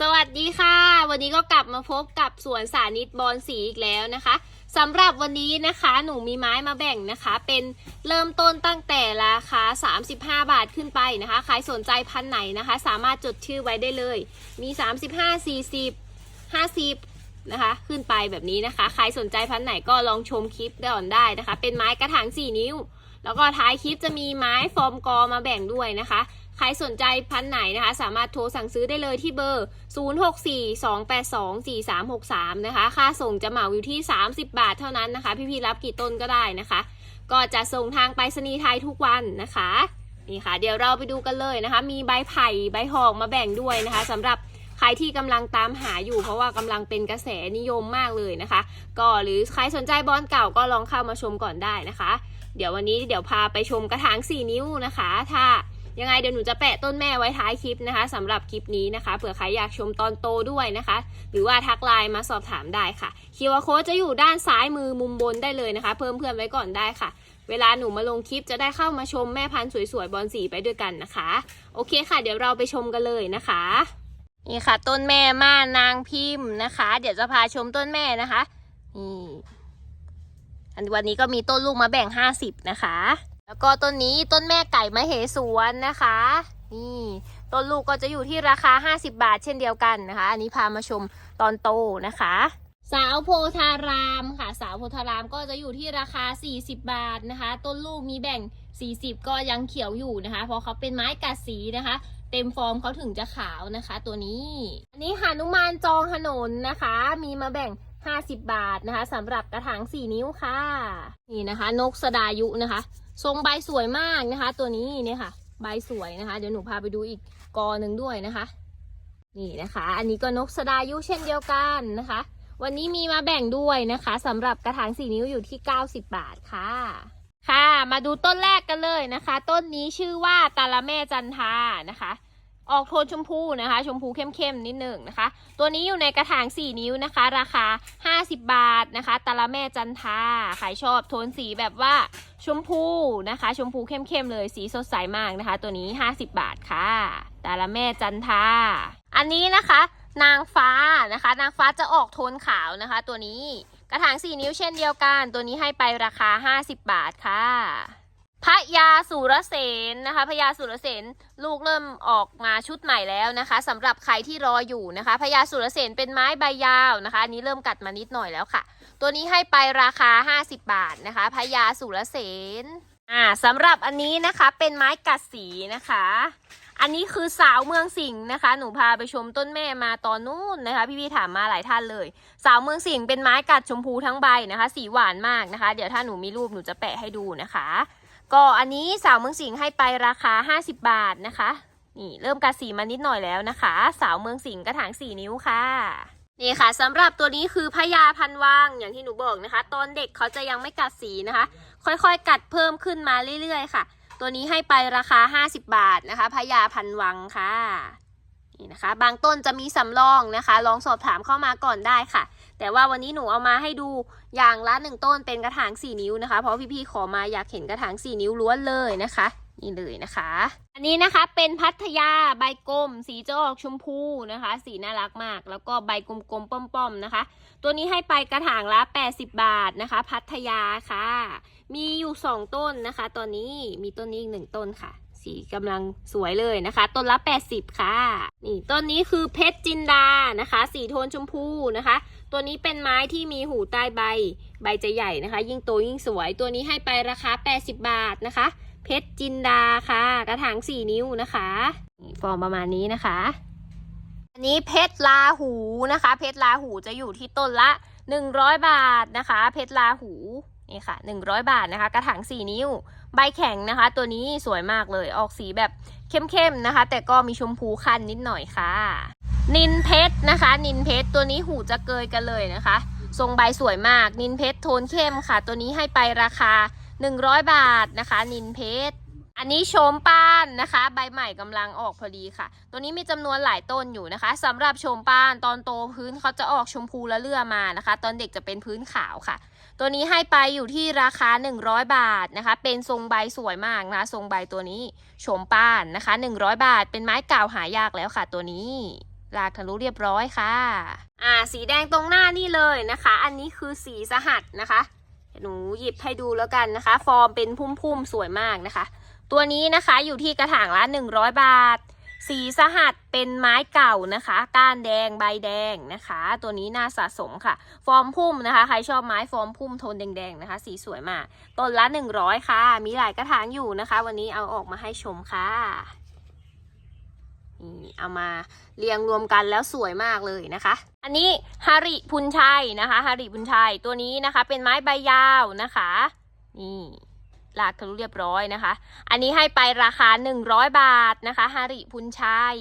สวัสดีค่ะ วันนี้ก็กลับมาพบกับสวนสานิตบอลสีอีกแล้วนะคะสำหรับวันนี้นะคะหนูมีไม้มาแบ่งนะคะ เป็นเริ่มต้นตั้งแต่ราคา 35 บาทขึ้นไปนะคะใครสนใจพันไหนนะคะ สามารถจดชื่อไว้ได้เลย มี 35 40 50นะคะ ขึ้นไปแบบนี้นะคะ ใครสนใจพันไหนก็ลองชมคลิปได้ก่อนได้นะคะ เป็นไม้กระถาง 4 นิ้ว แล้วก็ท้ายคลิปจะมีไม้ฟอร์มกอมาแบ่งด้วยนะคะ ใครสนใจพันไหนนะคะ สามารถโทรสั่งซื้อได้เลยที่เบอร์ 0642824363 นะคะ ค่าส่งจะเหมาอยู่ที่ 30 บาทเท่านั้นนะคะ พี่ๆรับกี่ต้นก็ได้นะคะ ก็จะส่งทางไปรษณีย์ไทยทุกวันนะคะนี่ค่ะ เดี๋ยวเราไปดูกันเลยนะคะ มีใบไผ่ใบหอกมาแบ่งด้วยนะคะสำหรับใครที่กำลังตามหาอยู่ เพราะว่ากำลังเป็นกระแสนิยมมากเลยนะคะ ก็หรือใครสนใจบอลเก่าก็ลองเข้ามาชมก่อนได้นะคะ เดี๋ยววันนี้เดี๋ยวพาไปชมกระถาง 4 นิ้วนะคะ ถ้า ยังไงเดี๋ยวหนูจะแปะต้นแม่ไว้ท้ายคลิปนะคะสำหรับคลิปนี้นะคะเผื่อใครอยากชมตอนโตด้วยนะคะ หรือว่าทักไลน์มาสอบถามได้ค่ะคิวอาโค้ดจะอยู่ด้านซ้ายมือมุมบนได้เลยนะคะ เพิ่มเพื่อนไว้ก่อนได้ค่ะเวลาหนูมาลงคลิปจะได้เข้ามาชมแม่พันธุ์สวยๆ บอลสีไปด้วยกันนะคะ โอเคค่ะ เดี๋ยวเราไปชมกันเลยนะคะ นี่ค่ะ ต้นแม่ม่านางพิมพ์นะคะ เดี๋ยวจะพาชมต้นแม่นะคะนี่อันวันนี้ก็มีต้นลูกมาแบ่ง50นะคะ แล้วก็ต้นนี้ต้นแม่ไก่มะเหสวนนะคะ นี่ต้นลูกก็จะอยู่ที่ราคา 50 บาทเช่นเดียวกันนะคะ อันนี้พามาชมตอนโตนะคะ สาวโพธารามค่ะ สาวโพธารามก็จะอยู่ที่ราคา 40 บาทนะคะ ต้นลูกมีแบ่ง 40 ก็ยังเขียวอยู่นะคะ เพราะเขาเป็นไม้กัดสีนะคะเต็มฟอร์มเขาถึงจะขาวนะคะ ตัวนี้ อันนี้หานุมานจองถนนนะคะ มีมาแบ่ง 50 บาทนะคะสำหรับกระถาง 4 นิ้วค่ะ นี่นะคะ นกสดายุนะคะ ทรงใบสวยมากนะคะ ตัวนี้เนี่ยค่ะ ใบสวยนะคะ เดี๋ยวหนูพาไปดูอีกกอหนึ่งด้วยนะคะ นี่นะคะ อันนี้ก็นกสดายุเช่นเดียวกันนะคะ วันนี้มีมาแบ่งด้วยนะคะสำหรับกระถางสี่นิ้วอยู่ที่ 90 บาทค่ะ ค่ะ มาดูต้นแรกกันเลยนะคะ ต้นนี้ชื่อว่าตาละแม่จันทานะคะ ออกโทนชมพูนะคะ ชมพูเข้มๆนิดหนึ่งนะคะ ตัวนี้อยู่ในกระถาง 4 นิ้วนะคะ ราคา 50 บาทนะคะตาละแม่จันทาใครชอบโทนสีแบบว่าชมพูนะคะ ชมพูเข้มๆเลยสีสดใสมากนะคะ ตัวนี้ 50 บาทค่ะตาละแม่จันทาอันนี้นะคะ นางฟ้านะคะ นางฟ้าจะออกโทนขาวนะคะ ตัวนี้กระถาง 4 นิ้วเช่นเดียวกัน ตัวนี้ให้ไปราคา 50 บาทค่ะ พระยาสุรเสนนะคะพระยาสุรเสนลูกเริ่มออกมาชุดใหม่แล้วนะคะสำหรับใครที่รออยู่นะคะพญาสุรเสนเป็นไม้ใบยาวนะคะอันนี้เริ่มกัดมานิดหน่อยแล้วค่ะ ตัวนี้ให้ไปราคา 50 บาทนะคะพญาสุรเสนอ่าสำหรับอันนี้นะคะเป็นไม้กัดสีนะคะ อันนี้คือสาวเมืองสิงห์นะคะ หนูพาไปชมต้นแม่มาตอนนู้นนะคะ พี่ๆถามมาหลายท่านเลย สาวเมืองสิงห์เป็นไม้กัดชมพูทั้งใบนะคะ สีหวานมากนะคะ เดี๋ยวถ้าหนูมีรูปหนูจะแปะให้ดูนะคะ ก็อันนี้สาวเมืองสิงห์ให้ไปราคา 50 บาทนะคะ นี่เริ่มกัดสีมานิดหน่อยแล้วนะคะ สาวเมืองสิงห์กระถาง 4 นิ้วค่ะนี่ค่ะสำหรับตัวนี้คือพญาพันวางอย่างที่หนูบอกนะคะ ตอนเด็กเขาจะยังไม่กัดสีนะคะ ค่อยๆ กัดเพิ่มขึ้นมาเรื่อยๆ ค่ะ ตัวนี้ให้ไปราคา 50 บาทนะคะพญาพันวังค่ะนี่นะคะ บางต้นจะมีสำรองนะคะ ลองสอบถามเข้ามาก่อนได้ค่ะ แต่ว่าวันนี้หนูเอามาให้ดู อย่างละหนึ่งต้นเป็นกระถาง 4 นิ้วนะคะ เพราะพี่ๆขอมาอยากเห็นกระถาง 4 นิ้วล้วนเลยนะคะ นี่เลยนะคะ อันนี้นะคะเป็นพัทยาใบกลม สีจะออกชมพูนะคะ สีน่ารักมาก แล้วก็ใบกลมๆป้อมๆนะคะ ตัวนี้ให้ไปกระถางละ 80 บาทนะคะ พัทยาค่ะ มีอยู่ 2 ต้นนะคะ ตอนนี้มีต้นนี้อีกหนึ่งต้นค่ะ สีกำลังสวยเลยนะคะ ต้นละ 80 ค่ะ นี่ต้นนี้คือเพชรจินดานะคะ สีโทนชมพูนะคะ ตัวนี้เป็นไม้ที่มีหูใต้ใบ ใบจะใหญ่นะคะ ยิ่งโตยิ่งสวย ตัวนี้ให้ไปราคา 80 บาทนะคะ เพชรจินดาค่ะ กระถาง 4 นิ้วนะคะนี่ฟอร์มประมาณนี้นะคะ อันนี้เพชรลาหูนะคะ เพชรลาหูจะอยู่ที่ต้นละ 100 บาทนะคะ เพชรลาหูนี่ค่ะ 100 บาทนะคะ กระถาง 4 นิ้ว ใบแข็งนะคะ ตัวนี้สวยมากเลยออกสีแบบเข้มๆนะคะ แต่ก็มีชมพูคันนิดหน่อยค่ะ นินเพชรนะคะ นินเพชรตัวนี้หูจะเกยกันเลยนะคะ ทรงใบสวยมาก นินเพชรโทนเข้มค่ะ ตัวนี้ให้ไปราคา 100 บาทนะคะ นินเพชรอันนี้โชมป้านนะคะ ใบใหม่กำลังออกพอดีค่ะ ตัวนี้มีจำนวนหลายต้นอยู่นะคะสำหรับโชมป้านตอนโตพื้นเขาจะออกชมพูละเลื่อมานะคะ ตอนเด็กจะเป็นพื้นขาวค่ะ ตัวนี้ให้ไปอยู่ที่ราคา 100 บาทนะคะ เป็นทรงใบสวยมากนะทรงใบตัวนี้โฉมป้านนะคะ 100 บาท เป็นไม้เก่าหายากแล้วค่ะ ตัวนี้ลากทะลุเรียบร้อยค่ะ อ่า สีแดงตรงหน้านี่เลยนะคะ อันนี้คือสีสหัสนะคะ หนูหยิบให้ดูแล้วกันนะคะ ฟอร์มเป็นพุ่มๆสวยมากนะคะ ตัวนี้นะคะอยู่ที่กระถางละ 100 บาท สีสหัสเป็นไม้เก่านะคะ ก้านแดงใบแดงนะคะ ตัวนี้น่าสะสมค่ะ ฟอร์มพุ่มนะคะ ใครชอบไม้ฟอร์มพุ่มโทนแดงๆนะคะ สีสวยมาก ต้นละ 100 ค่ะ มีหลายกระถางอยู่นะคะ วันนี้เอาออกมาให้ชมค่ะนี่เอามาเรียงรวมกันแล้วสวยมากเลยนะคะ อันนี้ฮาริพุนชัยนะคะฮาริพุนชัยตัวนี้นะคะ เป็นไม้ใบยาวนะคะ นี่ ลากทะลุเรียบร้อยนะคะ อันนี้ให้ไปราคา 100 บาทนะคะฮาริพุนชัย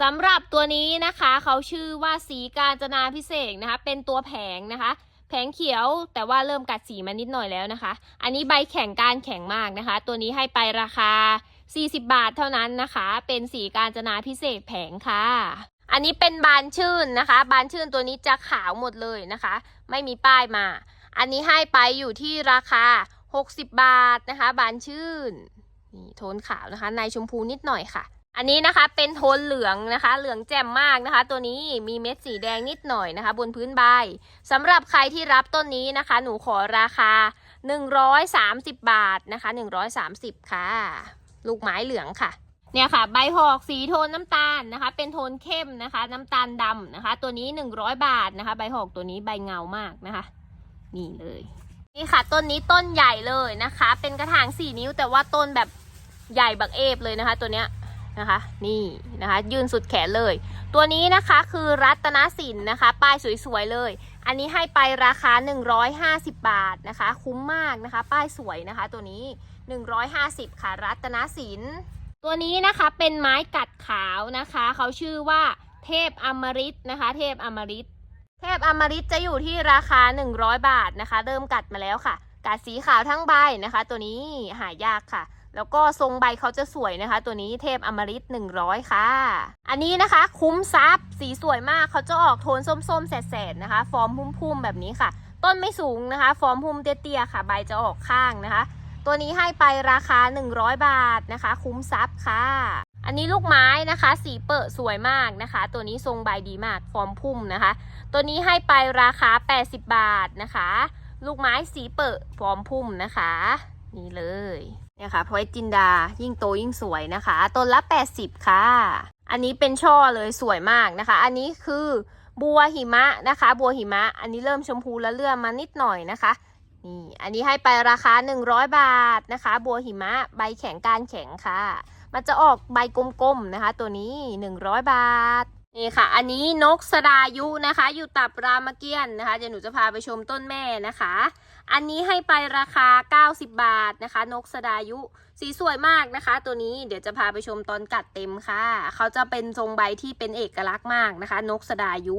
สำหรับตัวนี้นะคะเขาชื่อว่าสีการจนาพิเศษนะคะ เป็นตัวแผงนะคะ แผงเขียวแต่ว่าเริ่มกัดสีมานิดหน่อยแล้วนะคะ อันนี้ใบแข็งการแข็งมากนะคะ ตัวนี้ให้ไปราคา 40 บาทเท่านั้นนะคะ เป็นสีการจนาพิเศษแผงค่ะ อันนี้เป็นบานชื่นนะคะ บานชื่นตัวนี้จะขาวหมดเลยนะคะ ไม่มีป้ายมา อันนี้ให้ไปอยู่ที่ราคา 60 บาทนะคะ บานชื่นนี่โทนขาวนะคะ ในชมพูนิดหน่อยค่ะ อันนี้นะคะเป็นโทนเหลืองนะคะ เหลืองแจ่มมากนะคะ ตัวนี้มีเม็ดสีแดงนิดหน่อยนะคะ บนพื้นใบสำหรับใครที่รับต้นนี้นะคะ หนูขอราคา 130 บาทนะคะ 130 ค่ะ ลูกไม้เหลืองค่ะเนี่ยค่ะ ใบหอกสีโทนน้ำตาลนะคะ เป็นโทนเข้มนะคะ น้ำตาลดำนะคะ ตัวนี้ 100 บาทนะคะ ใบหอกตัวนี้ใบเงามากนะคะ นี่เลย นี่ค่ะต้นนี้ต้นใหญ่เลยนะคะ เป็นกระถาง4นิ้ว แต่ว่าต้นแบบใหญ่บักเอฟเลยนะคะ ตัวเนี้ยนะคะนี่นะคะยืนสุดแขนเลย ตัวนี้นะคะคือรัตนสินนะคะ ป้ายสวยๆเลย อันนี้ให้ไปราคา 150 บาทนะคะ คุ้มมากนะคะ ป้ายสวยนะคะ ตัวนี้ 150 ค่ะ รัตนสินตัวนี้นะคะเป็นไม้กัดขาวนะคะ เขาชื่อว่าเทพอมฤตนะคะ เทพอมฤต เทพอมฤตจะอยู่ที่ราคา 100 บาทนะคะ เริ่มกัดมาแล้วค่ะ กัดสีขาวทั้งใบนะคะ ตัวนี้หายากค่ะ แล้วก็ทรงใบเขาจะสวยนะคะ ตัวนี้เทพอมฤต100 ค่ะ อันนี้นะคะคุ้มซับสีสวยมากเขาจะออกโทนส้มๆแสดๆนะคะ ฟอร์มพุ่มๆแบบนี้ค่ะ ต้นไม่สูงนะคะ ฟอร์มพุ่มเตี้ยๆค่ะ ใบจะออกข้างนะคะ ตัวนี้ให้ไปราคา 100 บาทนะคะ คุ้มซับค่ะอันนี้ลูกไม้นะคะ สีเปิดสวยมากนะคะ ตัวนี้ทรงใบดีมาก ฟอร์มพุ่มนะคะ ตัวนี้ให้ไปราคา 80 บาทนะคะ ลูกไม้สีเปิดฟอมพุ่มนะคะ นี่เลยเนี่ยค่ะพอยจินดายิ่งโตยิ่งสวยนะคะ ต้นละ 80 ค่ะ อันนี้เป็นช่อเลยสวยมากนะคะ อันนี้คือบัวหิมะนะคะ บัวหิมะ อันนี้เริ่มชมพูแล้วเลื่อมมานิดหน่อยนะคะนี่อันนี้ให้ไปราคา 100 บาทนะคะ บัวหิมะใบแข็งการแข็งค่ะ มันจะออกใบกลมๆนะคะ ตัวนี้ 100 บาท นี่ค่ะ อันนี้นกสดายุนะคะ อยู่ตับรามเกียนนะคะ เดี๋ยวหนูจะพาไปชมต้นแม่นะคะ อันนี้ให้ไปราคา 90 บาทนะคะ นกสดายุ สีสวยมากนะคะ ตัวนี้เดี๋ยวจะพาไปชมตอนกัดเต็มค่ะ เขาจะเป็นทรงใบที่เป็นเอกลักษณ์มากนะคะ นกสดายุ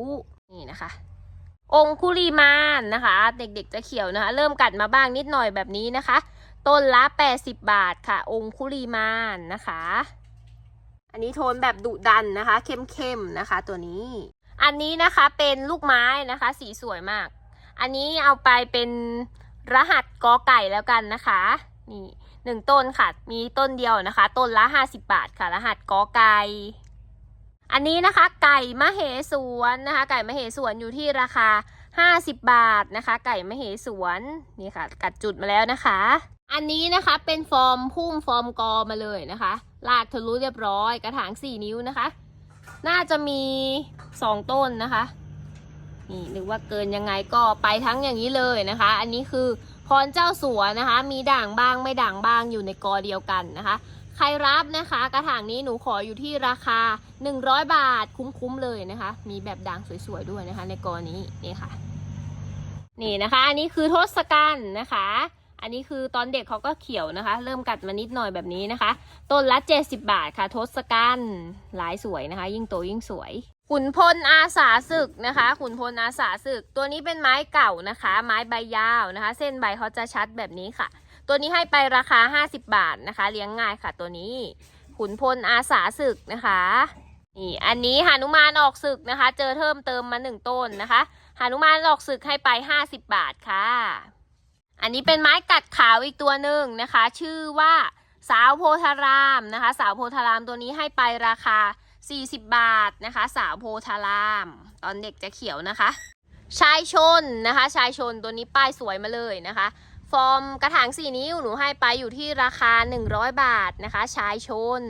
นี่นะคะ องคุลีมานนะคะ เด็กๆจะเขียวนะคะ เริ่มกัดมาบ้างนิดหน่อยแบบนี้นะคะ ต้นละ 80 บาทค่ะ องคุลีมานนะคะ อันนี้โทนแบบดุดันนะคะ เข้มๆนะคะตัวนี้ อันนี้นะคะเป็นลูกไม้นะคะ สีสวยมาก อันนี้เอาไปเป็นรหัสกอไก่แล้วกันนะคะ นี่หนึ่งต้นค่ะ มีต้นเดียวนะคะ ต้นละ50บาทค่ะ รหัสกอไก่อันนี้นะคะ ไก่มะเหสวนนะคะ ไก่มะเหสวนอยู่ที่ราคา50บาทนะคะ ไก่มะเหสวนนี่ค่ะ กัดจุดมาแล้วนะคะ อันนี้นะคะเป็นฟอร์มพุ่มฟอร์มกอมาเลยนะคะ ลากทะลุเรียบร้อย กระถาง4นิ้วนะคะ น่าจะมี2ต้นนะคะ นี่หรือว่าเกินยังไงก็ไปทั้งอย่างนี้เลยนะคะ อันนี้คือพรเจ้าสัวนะคะ มีด่างบ้างไม่ด่างบ้างอยู่ในกอเดียวกันนะคะ ใครรับนะคะ กระถางนี้หนูขออยู่ที่ราคา 100 บาทคุ้มๆเลยนะคะ มีแบบด่างสวยๆด้วยนะคะ ในกอนี้นี่ค่ะ นี่นะคะ อันนี้คือทศกัณฐ์นะคะ อันนี้คือตอนเด็กเขาก็เขียวนะคะ เริ่มกัดมานิดหน่อยแบบนี้นะคะ ต้นละ 70 บาทค่ะ ทศกัณฐ์หลายสวยนะคะ ยิ่งโตยิ่งสวยขุนพลอาสาศึกนะคะ ขุนพลอาสาศึก ตัวนี้เป็นไม้เก่านะคะ ไม้ใบยาวนะคะ เส้นใบเขาจะชัดแบบนี้ค่ะ ตัวนี้ให้ไปราคา 50 บาทนะคะ เลี้ยงง่ายค่ะ ตัวนี้ ขุนพลอาสาศึกนะคะนี่อันนี้หานุมานออกศึกนะคะ เจอเพิ่มเติมมาหนึ่งต้นนะคะหานุมานออกศึกให้ไป 50 บาทค่ะ อันนี้เป็นไม้กัดขาวอีกตัวหนึ่งนะคะ ชื่อว่าสาวโพธารามนะคะ สาวโพธารามตัวนี้ให้ไปราคา 40 บาทนะคะ สาวโพธาราม ตอนเด็กจะเขียวนะคะ ชายชนนะคะ ชายชนตัวนี้ป้ายสวยมาเลยนะคะ ฟอร์มกระถางสี่นิ้วหนูให้ไปอยู่ที่ราคา 100 บาทนะคะ ชายชน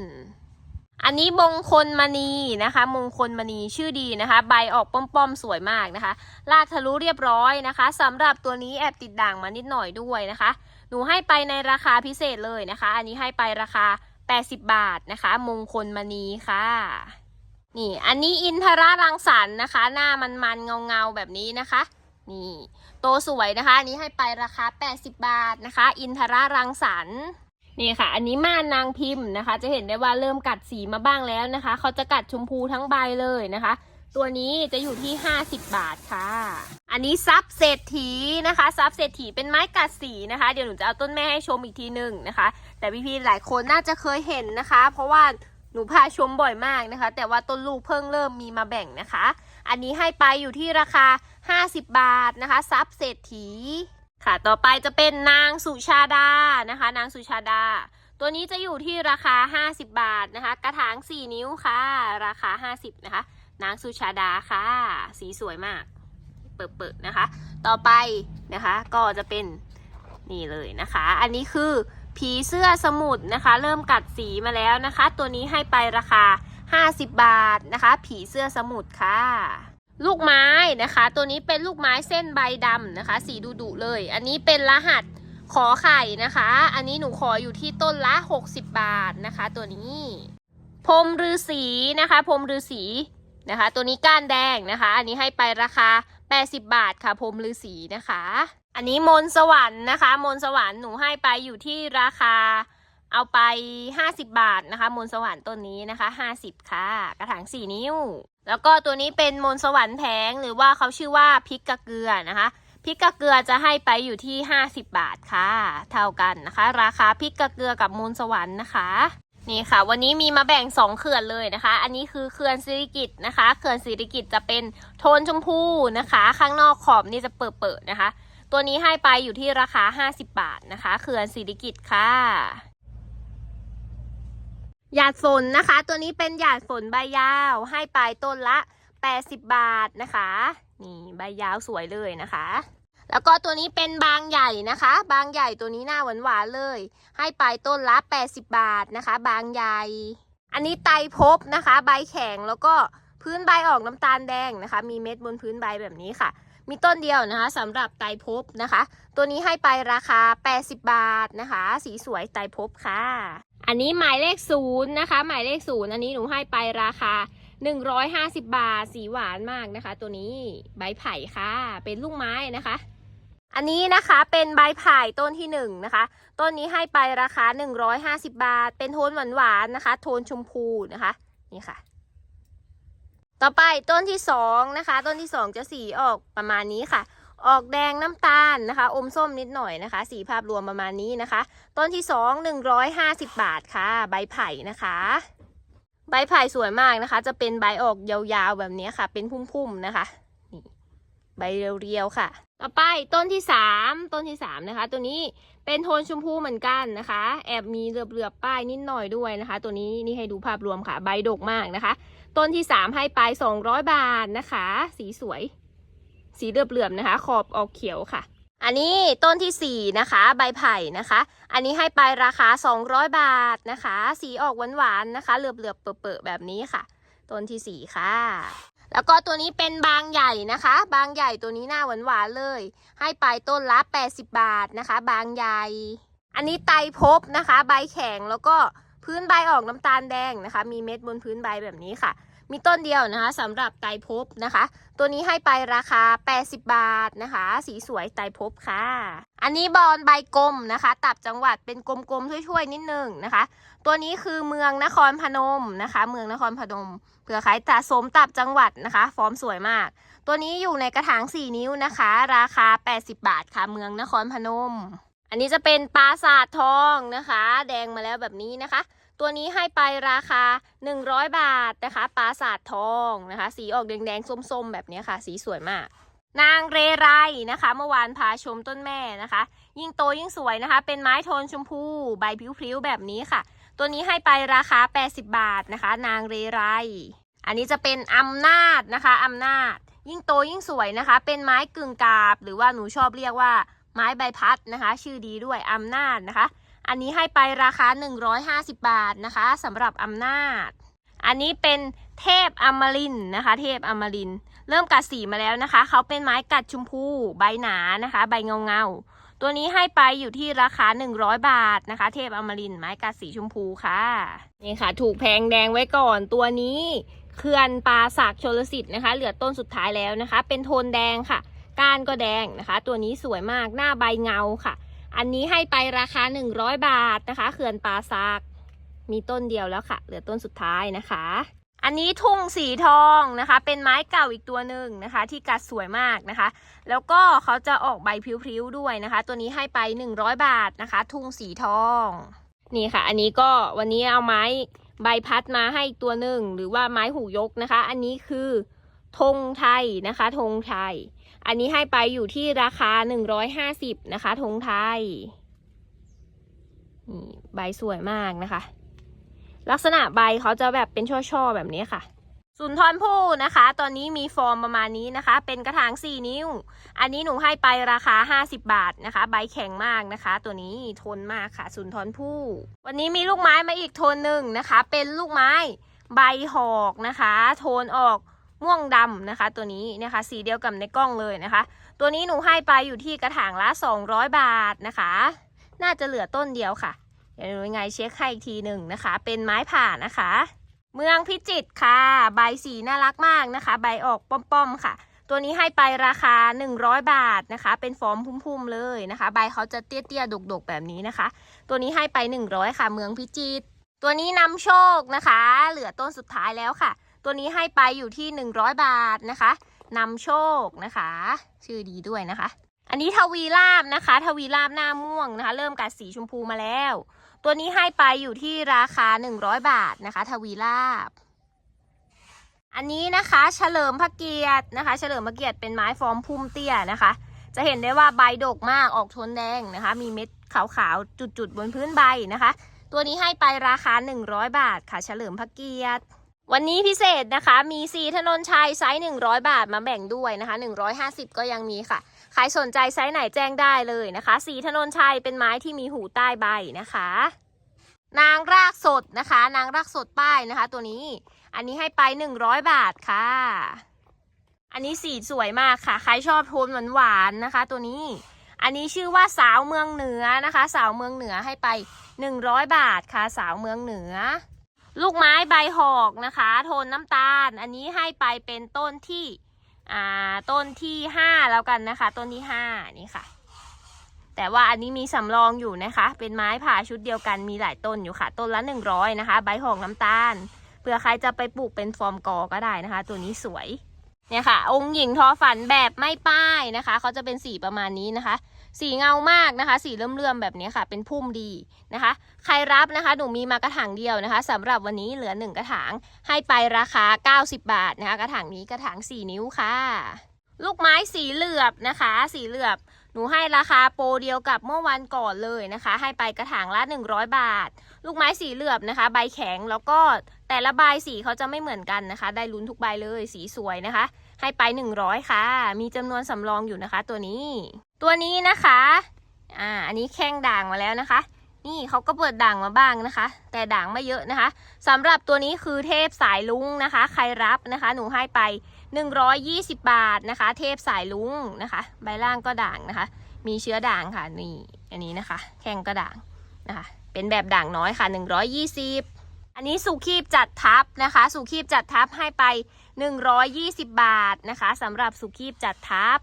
อันนี้มงคลมณีนะคะ มงคลมณีชื่อดีนะคะ ใบออกป้อมๆสวยมากนะคะ ลากทะลุเรียบร้อยนะคะสำหรับตัวนี้แอบติดด่างมานิดหน่อยด้วยนะคะ หนูให้ไปในราคาพิเศษเลยนะคะ อันนี้ให้ไปราคา 80 บาทนะคะ มงคลมณีค่ะนี่ อันนี้อินทรารังสรรค์นะคะ หน้ามันมันเงาเงาๆแบบนี้นะคะ นี่ โตสวยนะคะ อันนี้ให้ไปราคา 80 บาทนะคะ อินทรารังสรรค์ นี่ค่ะ อันนี้ม่านนางพิมพ์นะคะ จะเห็นได้ว่าเริ่มกัดสีมาบ้างแล้วนะคะ เขาจะกัดชมพูทั้งใบเลยนะคะ ตัวนี้จะอยู่ที่ 50 บาทค่ะ อันนี้ซับเศรษฐีนะคะซับเศรษฐีเป็นไม้กัดสีนะคะ เดี๋ยวหนูจะเอาต้นแม่ให้ชมอีกทีหนึ่งนะคะ แต่พี่ๆหลายคนน่าจะเคยเห็นนะคะ เพราะว่าหนูพาชมบ่อยมากนะคะ แต่ว่าต้นลูกเพิ่งเริ่มมีมาแบ่งนะคะ อันนี้ให้ไปอยู่ที่ราคา 50 บาทนะคะซับเศรษฐี ค่ะ ต่อไปจะเป็นนางสุชาดานะคะ นางสุชาดา ตัวนี้จะอยู่ที่ราคา 50 บาทนะคะ กระถาง 4 นิ้วค่ะ ราคา 50 นะคะ นางสุชาดาค่ะ สีสวยมาก เปิดๆนะคะ ต่อไปนะคะ ก็จะเป็นนี่เลยนะคะ อันนี้คือผีเสื้อสมุทรนะคะ เริ่มกัดสีมาแล้วนะคะ ตัวนี้ให้ไปราคา 50 บาทนะคะ ผีเสื้อสมุทรค่ะ ลูกไม้นะคะ ตัวนี้เป็นลูกไม้เส้นใบดำนะคะ สีดุดุเลย อันนี้เป็นรหัสขอไข่นะคะ อันนี้หนูขออยู่ที่ต้นละ 60 บาทนะคะ ตัวนี้พรมฤาษีนะคะพรมฤาษีนะคะ ตัวนี้ก้านแดงนะคะ อันนี้ให้ไปราคา 80 บาทค่ะพรมฤาษีนะคะ อันนี้มนต์สวรรค์นะคะ มนต์สวรรค์หนูให้ไปอยู่ที่ราคา เอาไป 50 บาทนะคะมนสวรรค์ต้นนี้นะคะ 50 ค่ะ กระถาง 4 นิ้ว แล้วก็ตัวนี้เป็นมนสวรรค์แผงหรือว่าเขาชื่อว่าพริกกะเกลือนะคะพริกกะเกลือจะให้ไปอยู่ที่ 50 บาทค่ะ เท่ากันนะคะ ราคาพริกกะเกลือกับมนต์สวรรค์นะคะนี่ค่ะ วันนี้มีมาแบ่ง 2 เขื่อนเลยนะคะ อันนี้คือเขื่อนสิริกิตนะคะเขื่อนสิริกิตจะเป็นโทนชมพูนะคะ ข้างนอกขอบนี่จะเปิดๆนะคะ ตัวนี้ให้ไปอยู่ที่ราคา 50 บาทนะคะเขื่อนสิริกิตค่ะ หยาดฝนนะคะ ตัวนี้เป็นหยาดฝนใบยาวให้ไปต้นละ 80 บาทนะคะ นี่ใบยาวสวยเลยนะคะ แล้วก็ตัวนี้เป็นบางใหญ่นะคะ บางใหญ่ตัวนี้หน้าหวานหวานเลย ให้ไปต้นละ 80 บาทนะคะ บางใหญ่ อันนี้ไตรภพนะคะ ใบแข็งแล้วก็พื้นใบออกน้ำตาลแดงนะคะ มีเม็ดบนพื้นใบแบบนี้ค่ะ มีต้นเดียวนะคะสำหรับไตรภพนะคะ ตัวนี้ให้ไปราคา 80 บาทนะคะ สีสวยไตรภพค่ะ อันนี้หมายเลขศูนย์นะคะ หมายเลขศูนย์อันนี้หนูให้ไปราคา 150 บาท สีหวานมากนะคะ ตัวนี้ใบไผ่ค่ะ เป็นลูกไม้นะคะ อันนี้นะคะเป็นใบไผ่ต้นที่หนึ่งนะคะ ต้นนี้ให้ไปราคา 150 บาท เป็นโทนหวานๆนะคะ โทนชมพูนะคะ นี่ค่ะ ต่อไปต้นที่สองนะคะ ต้นที่สองจะสีออกประมาณนี้ค่ะ ออกแดงน้ำตาลนะคะ อมส้มนิดหน่อยนะคะ สีภาพรวมประมาณนี้นะคะ ต้นที่สองหนึ่งร้อยห้าสิบบาทค่ะ ใบไผ่นะคะ ใบไผ่สวยมากนะคะ จะเป็นใบออกยาวๆแบบนี้ค่ะ เป็นพุ่มๆนะคะนี่ใบเรียวๆค่ะ ต่อไปต้นที่สามต้นที่สามนะคะ ตัวนี้เป็นโทนชมพูเหมือนกันนะคะ แอบมีเหลือบๆป้ายนิดหน่อยด้วยนะคะ ตัวนี้นี่ให้ดูภาพรวมค่ะ ใบดกมากนะคะ ต้นที่สามให้ไปสองร้อยบาทนะคะ สีสวย สีเหลือบๆนะคะ ขอบออกเขียวค่ะ อันนี้ต้นที่สี่นะคะ ใบไผ่นะคะ อันนี้ให้ไปราคา 200 บาทนะคะ สีออกหวานๆนะคะ เหลือบๆเปื่อๆแบบนี้ค่ะ ต้นที่สี่ค่ะ แล้วก็ตัวนี้เป็นบางใหญ่นะคะ บางใหญ่ตัวนี้หน้าหวานๆเลย ให้ไปต้นละ 80 บาทนะคะ บางใหญ่ อันนี้ไตรภพนะคะ ใบแข็งแล้วก็พื้นใบออกน้ำตาลแดงนะคะ มีเม็ดบนพื้นใบแบบนี้ค่ะ มีต้นเดียวนะคะสำหรับไตรภพนะคะ ตัวนี้ให้ไปราคา 80 บาทนะคะ สีสวยไตรภพค่ะ อันนี้บอลใบกลมนะคะ ตับจังหวัดเป็นกลมๆช่วยๆนิดนึงนะคะ ตัวนี้คือเมืองนครพนมนะคะ เมืองนครพนมเผื่อใครสะสมตับจังหวัดนะคะ ฟอร์มสวยมาก ตัวนี้อยู่ในกระถาง 4 นิ้วนะคะ ราคา 80 บาทค่ะ เมืองนครพนม อันนี้จะเป็นปราสาททองนะคะ แดงมาแล้วแบบนี้นะคะ ตัวนี้ให้ไปราคา 100 บาทนะคะปราสาททองนะคะ สีออกแดงๆ ส้มๆ แบบนี้ค่ะ สีสวยมาก นางเรไรนะคะ เมื่อวานพาชมต้นแม่นะคะ ยิ่งโตยิ่งสวยนะคะ เป็นไม้โทนชมพูใบพลิ้วๆ แบบนี้ค่ะ ตัวนี้ให้ไปราคา 80 บาทนะคะ นางเรไร อันนี้จะเป็นอำนาจนะคะอำนาจ ยิ่งโตยิ่งสวยนะคะ เป็นไม้กึ่งกาบ หรือว่าหนูชอบเรียกว่าไม้ใบพัดนะคะ ชื่อดีด้วยอำนาจนะคะ อันนี้ให้ไปราคา 150 บาทนะคะสำหรับอำนาจ อันนี้เป็นเทพอมรินนะคะ เทพอมริน เริ่มกัดสีมาแล้วนะคะ เขาเป็นไม้กัดชมพูใบหนานะคะ ใบเงาเงาตัวนี้ให้ไปอยู่ที่ราคา 100 บาทนะคะ เทพอมรินไม้กัดสีชมพูค่ะนี่ค่ะ ถูกแพงแดงไว้ก่อนตัวนี้เขื่อนปราสักชลสิทธิ์นะคะ เหลือต้นสุดท้ายแล้วนะคะ เป็นโทนแดงค่ะ ก้านก็แดงนะคะ ตัวนี้สวยมากหน้าใบเงาค่ะ อันนี้ให้ไปราคา 100 บาทนะคะ เขื่อนปราสักมีต้นเดียวแล้วค่ะ เหลือต้นสุดท้ายนะคะ อันนี้ทุ่งสีทองนะคะ เป็นไม้เก่าอีกตัวหนึ่งนะคะ ที่กัดสวยมากนะคะ แล้วก็เขาจะออกใบพริ้วๆด้วยนะคะ ตัวนี้ให้ไป 100 บาทนะคะ ทุ่งสีทอง นี่ค่ะ อันนี้ก็วันนี้เอาไม้ใบพัดมาให้อีกตัวหนึ่งหรือว่าไม้หูยกนะคะ อันนี้คือธงไทยนะคะธงไทย อันนี้ให้ไปอยู่ที่ราคา150นะคะธงไทยนี่ใบสวยมากนะคะ ลักษณะใบเขาจะแบบเป็นช่อๆแบบนี้ค่ะสุนทรภู่นะคะ ตอนนี้มีฟอร์มประมาณนี้นะคะ เป็นกระถาง 4 นิ้ว อันนี้หนูให้ไปราคา 50 บาทนะคะ ใบแข็งมากนะคะ ตัวนี้ทนมากค่ะ สุนทรภู่ วันนี้มีลูกไม้มาอีกโทนหนึ่งนะคะ เป็นลูกไม้ใบหอกนะคะ โทนออก ม่วงดำนะคะ ตัวนี้นะคะ สีเดียวกับในกล้องเลยนะคะ ตัวนี้หนูให้ไปอยู่ที่กระถางละ 200 บาทนะคะ น่าจะเหลือต้นเดียวค่ะ เดี๋ยวหนูยังไงเช็คให้อีกทีหนึ่งนะคะ เป็นไม้ผ่านะคะ เมืองพิจิตรค่ะ ใบสีน่ารักมากนะคะ ใบออกป้อมๆค่ะ ตัวนี้ให้ไปราคา 100 บาทนะคะ เป็นฟอร์มพุ่มๆเลยนะคะ ใบเขาจะเตี้ยๆดกๆแบบนี้นะคะ ตัวนี้ให้ไป 100 ค่ะ เมืองพิจิตรตัวนี้นำโชคนะคะ เหลือต้นสุดท้ายแล้วค่ะ ตัวนี้ให้ไปอยู่ที่ 100 บาทนะคะนำโชคนะคะ ชื่อดีด้วยนะคะ อันนี้ทวีราบนะคะ ทวีราบหน้าม่วงนะคะ เริ่มกัดสีชมพูมาแล้ว ตัวนี้ให้ไปอยู่ที่ราคา 100 บาทนะคะ ทวีราบ อันนี้นะคะเฉลิมพระเกียรตินะคะ เฉลิมพระเกียรติเป็นไม้ฟอร์มพุ่มเตี้ยนะคะ จะเห็นได้ว่าใบดกมากออกโทนแดงนะคะ มีเม็ดขาวๆจุดๆบนพื้นใบนะคะ ตัวนี้ให้ไปราคา 100 บาทค่ะ เฉลิมพระเกียรติ วันนี้พิเศษนะคะ มีสีถนนชัยไซส์ 100 บาทมาแบ่งด้วยนะคะ 150 ก็ยังมีค่ะ ใครสนใจไซส์ไหนแจ้งได้เลยนะคะ สีถนนชัยเป็นไม้ที่มีหูใต้ใบนะคะ นางรากสดนะคะ นางรากสดป้ายนะคะ ตัวนี้ อันนี้ให้ไป 100 บาทค่ะ อันนี้สีสวยมากค่ะ ใครชอบโทนหวานๆนะคะ ตัวนี้ อันนี้ชื่อว่าสาวเมืองเหนือนะคะ สาวเมืองเหนือให้ไป 100 บาทค่ะ สาวเมืองเหนือ ลูกไม้ใบหอกนะคะ โทนน้ำตาล อันนี้ให้ไปเป็นต้นที่อ่าต้นที่ห้าแล้วกันนะคะ ต้นที่ห้านี่ค่ะ แต่ว่าอันนี้มีสำรองอยู่นะคะ เป็นไม้ผ่าชุดเดียวกันมีหลายต้นอยู่ค่ะ ต้นละหนึ่งร้อยนะคะ ใบหอกน้ำตาลเผื่อใครจะไปปลูกเป็นฟอร์มกอก็ได้นะคะ ตัวนี้สวยเนี่ยค่ะ องค์หญิงทอฝันแบบไม่ป้ายนะคะเขาจะเป็นสีประมาณนี้นะคะ สีเงามากนะคะ สีเลื่อมๆแบบนี้ค่ะ เป็นพุ่มดีนะคะ ใครรับนะคะ หนูมีมากระถางเดียวนะคะสำหรับวันนี้เหลือหนึ่งกระถาง ให้ไปราคา 90 บาทนะคะ กระถางนี้กระถาง 4 นิ้วค่ะ ลูกไม้สีเหลือบนะคะ สีเหลือบ หนูให้ราคาโปรเดียวกับเมื่อวันก่อนเลยนะคะ ให้ไปกระถางละ 100 บาท ลูกไม้สีเหลือบนะคะ ใบแข็งแล้วก็แต่ละใบสีเขาจะไม่เหมือนกันนะคะ ได้ลุ้นทุกใบเลย สีสวยนะคะ ให้ไป 100 ค่ะ มีจำนวนสำรองอยู่นะคะ ตัวนี้ ตัวนี้นะคะ อ่า อันนี้แข้งด่างมาแล้วนะคะ นี่เขาก็เปิดด่างมาบ้างนะคะ แต่ด่างไม่เยอะนะคะสำหรับตัวนี้คือเทพสายลุงนะคะ ใครรับนะคะ หนูให้ไป 120 บาทนะคะ เทพสายลุงนะคะ ใบล่างก็ด่างนะคะ มีเชื้อด่างค่ะ นี่ อันนี้นะคะ แข้งก็ด่างนะคะ เป็นแบบด่างน้อยค่ะ 120อันนี้สุขีบจัดทับนะคะ สุขีบจัดทับให้ไป 120 บาทนะคะสำหรับสุขีบจัดทับ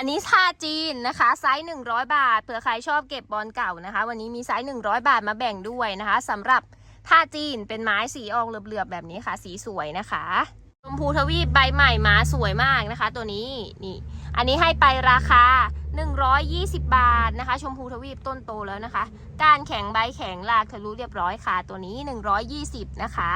อันนี้ท่าจีนนะคะ ไซส์100 บาทเผื่อใครชอบเก็บบอลเก่านะคะ วันนี้มีไซส์100 บาทมาแบ่งด้วยนะคะสำหรับท่าจีนเป็นไม้สีออกเหลือบๆแบบนี้ค่ะ สีสวยนะคะชมพูทวีปใบใหม่มาสวยมากนะคะ ตัวนี้นี่ อันนี้ให้ไปราคา 120 บาทนะคะ ชมพูทวีปต้นโตแล้วนะคะ การแข็งใบแข็งลากทะลุเรียบร้อยค่ะ ตัวนี้ 120 นะคะ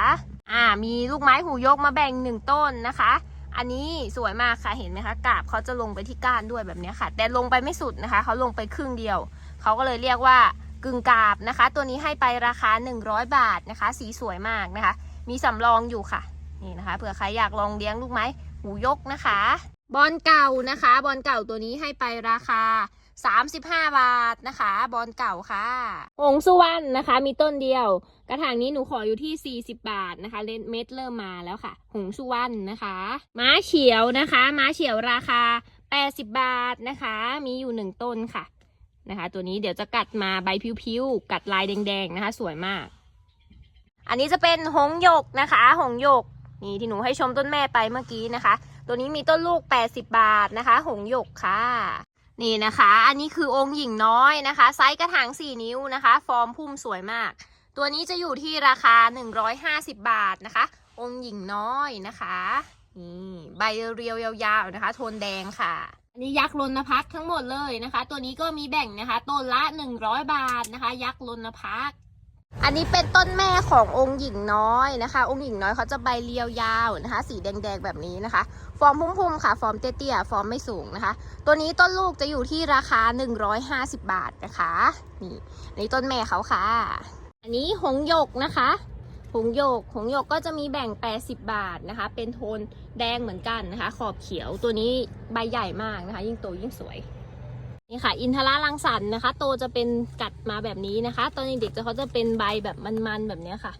อ่ามีลูกไม้หูยกมาแบ่งหนึ่งต้นนะคะ อันนี้สวยมากค่ะเห็นไหมคะกาบเขาจะลงไปที่ก้านด้วยแบบนี้ค่ะ แต่ลงไปไม่สุดนะคะเขาลงไปครึ่งเดียว เขาก็เลยเรียกว่ากึ่งกาบนะคะ ตัวนี้ให้ไปราคา 100 บาทนะคะ สีสวยมากนะคะ มีสำรองอยู่ค่ะนี่นะคะเผื่อใครอยากลองเลี้ยงลูกไม้หูยกนะคะ บอลเก่านะคะ บอลเก่าตัวนี้ให้ไปราคา35 บาทนะคะ บอลเก่าค่ะ หงสุวรรณนะคะ มีต้นเดียว กระถางนี้หนูขออยู่ที่ 40 บาทนะคะเลนเม็ดเริ่มมาแล้วค่ะ หงสุวรรณนะคะ ม้าเฉียวนะคะ ม้าเฉียวราคา 80 บาทนะคะ มีอยู่หนึ่งต้นค่ะนะคะ ตัวนี้เดี๋ยวจะกัดมาใบพิ้วๆ กัดลายแดงๆนะคะ สวยมาก อันนี้จะเป็นหงหยกนะคะ หงหยกนี่ที่หนูให้ชมต้นแม่ไปเมื่อกี้นะคะ ตัวนี้มีต้นลูก 80 บาทนะคะ หงหยกค่ะนี่นะคะ อันนี้คือองค์หญิงน้อยนะคะ ไซส์กระถาง 4 นิ้วนะคะ ฟอร์มพุ่มสวยมาก ตัวนี้จะอยู่ที่ราคา 150 บาทนะคะ องค์หญิงน้อยนะคะนี่ใบเรียวยาวๆนะคะ โทนแดงค่ะอันนี้ยักษ์ลนพักทั้งหมดเลยนะคะ ตัวนี้ก็มีแบ่งนะคะต้นละ 100 บาทนะคะ ยักษ์ลนพักอันนี้เป็นต้นแม่ขององค์หญิงน้อยนะคะ องค์หญิงน้อยเขาจะใบเรียวยาวนะคะ สีแดงๆแบบนี้นะคะ ฟอร์มพุ่มๆค่ะ ฟอร์มเตี้ยๆฟอร์มไม่สูงนะคะ ตัวนี้ต้นลูกจะอยู่ที่ราคา 150 บาทนะคะ นี่อันนี้ต้นแม่เขาค่ะ อันนี้หงหยกนะคะ หงหยก หงหยกก็จะมีแบ่ง 80 บาทนะคะ เป็นโทนแดงเหมือนกันนะคะ ขอบเขียว ตัวนี้ใบใหญ่มากนะคะ ยิ่งโตยิ่งสวย นี่ค่ะ อินทราลังสรรค์นะคะ โตจะเป็นกัดมาแบบนี้นะคะ ตอนเด็กๆเขาจะเป็นใบแบบมันๆแบบเนี้ยค่ะ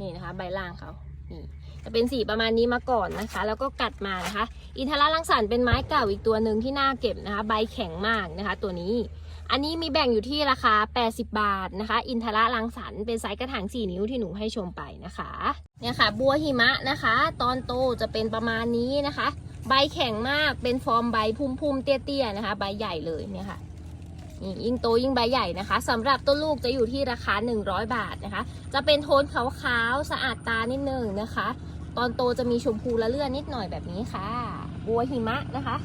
นี่นะคะ ใบล่างเขานี่จะเป็นสีประมาณนี้มาก่อนนะคะ แล้วก็กัดมานะคะ อินทราลังสรรค์เป็นไม้เก่าอีกตัวหนึ่งที่น่าเก็บนะคะ ใบแข็งมากนะคะ ตัวนี้ อันนี้มีแบ่งอยู่ที่ราคา 80 บาทนะคะ อินทราลังสรรเป็นไซส์กระถาง 4 นิ้วที่หนูให้ชมไปนะคะ เนี่ยค่ะ บัวหิมะนะคะ ตอนโตจะเป็นประมาณนี้นะคะ ใบแข็งมากเป็นฟอร์มใบพุ่มๆเตี้ยๆนะคะ ใบใหญ่เลยเนี่ยค่ะยิ่งโตยิ่งใบใหญ่นะคะสำหรับต้นลูกจะอยู่ที่ราคา 100 บาทนะคะ จะเป็นโทนขาวๆสะอาดตานิดนึงนะคะ ตอนโตจะมีชมพูละเลื่อนนิดหน่อยแบบนี้ค่ะ บัวหิมะนะคะ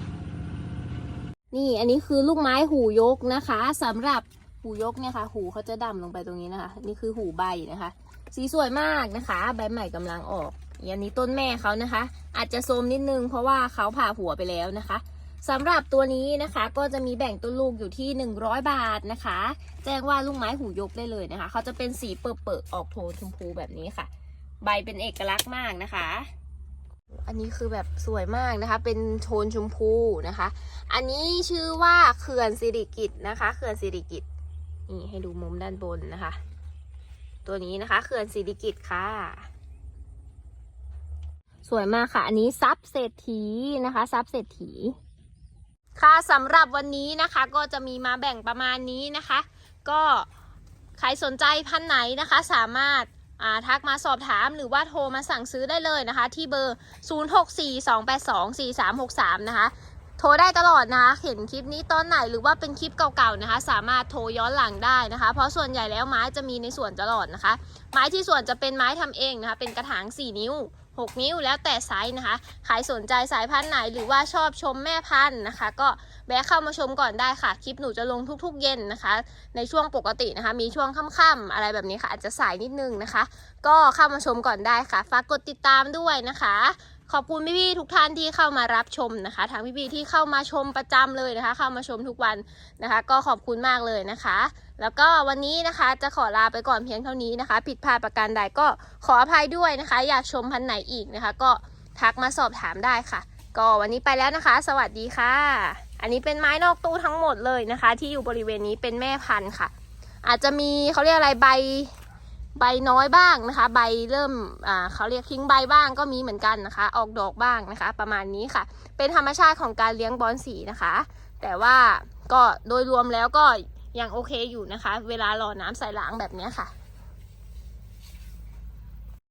นี่อันนี้คือลูกไม้หูยกนะคะสำหรับหูยกเนี่ยค่ะ หูเขาจะดำลงไปตรงนี้นะคะ นี่คือหูใบนะคะ สีสวยมากนะคะ ใบใหม่กำลังออกอันนี้ต้นแม่เขานะคะ อาจจะโทรมนิดนึงเพราะว่าเขาผ่าหัวไปแล้วนะคะสำหรับตัวนี้นะคะก็จะมีแบ่งต้นลูกอยู่ที่ 100 บาทนะคะ แจ้งว่าลูกไม้หูยกได้เลยนะคะ เขาจะเป็นสีเปิดเปิดออกโทนชมพูแบบนี้ค่ะ ใบเป็นเอกลักษณ์มากนะคะ อันนี้คือแบบสวยมากนะคะ เป็นโทนชมพูนะคะ อันนี้ชื่อว่าเขื่อนสิริกิตนะคะ เขื่อนสิริกิตนี่ให้ดูมุมด้านบนนะคะ ตัวนี้นะคะเขื่อนสิริกิตค่ะ สวยมากค่ะ อันนี้ซับเศรษฐีนะคะซับเศรษฐี ค่ะสำหรับวันนี้นะคะก็จะมีมาแบ่งประมาณนี้นะคะ ก็ใครสนใจพันไหนนะคะ สามารถ ทักมาสอบถามหรือว่าโทรมาสั่งซื้อได้เลยนะคะ ที่เบอร์ 0642824363 นะคะ โทรได้ตลอดนะคะ เห็นคลิปนี้ตอนไหนหรือว่าเป็นคลิปเก่าๆนะคะ สามารถโทรย้อนหลังได้นะคะ เพราะส่วนใหญ่แล้วไม้จะมีในสวนตลอดนะคะ ไม้ที่สวนจะเป็นไม้ทำเองนะคะ เป็นกระถาง 4 นิ้ว6 นิ้วแล้วแต่ไซส์นะคะใครสนใจสายพันธุ์ไหนหรือว่าชอบชมแม่พันธุ์นะคะ ก็แวะเข้ามาชมก่อนได้ค่ะ คลิปหนูจะลงทุกๆ เย็นนะคะ ในช่วงปกตินะคะ มีช่วงค่ำๆอะไรแบบนี้ค่ะ อาจจะสายนิดนึงนะคะ ก็เข้ามาชมก่อนได้ค่ะ ฝากกดติดตามด้วยนะคะขอบคุณพี่ๆทุกท่านที่เข้ามารับชมนะคะทั้งพี่ๆที่เข้ามาชมประจำเลยนะคะ เข้ามาชมทุกวันนะคะ ก็ขอบคุณมากเลยนะคะ แล้วก็วันนี้นะคะจะขอลาไปก่อนเพียงเท่านี้นะคะ ผิดพลาดประการใดก็ขออภัยด้วยนะคะ อยากชมพันธุ์ไหนอีกนะคะ ก็ทักมาสอบถามได้ค่ะ ก็วันนี้ไปแล้วนะคะ สวัสดีค่ะ อันนี้เป็นไม้นอกตู้ทั้งหมดเลยนะคะ ที่อยู่บริเวณนี้เป็นแม่พันธุ์ค่ะ อาจจะมีเขาเรียกอะไรใบใบน้อยบ้างนะคะ ใบเริ่มอ่าเขาเรียกทิ้งใบบ้างก็มีเหมือนกันนะคะ ออกดอกบ้างนะคะ ประมาณนี้ค่ะ เป็นธรรมชาติของการเลี้ยงบอนสีนะคะ แต่ว่าก็โดยรวมแล้วก็ ยังโอเคอยู่นะคะ เวลารอน้ำใส่ล้างแบบนี้ค่ะ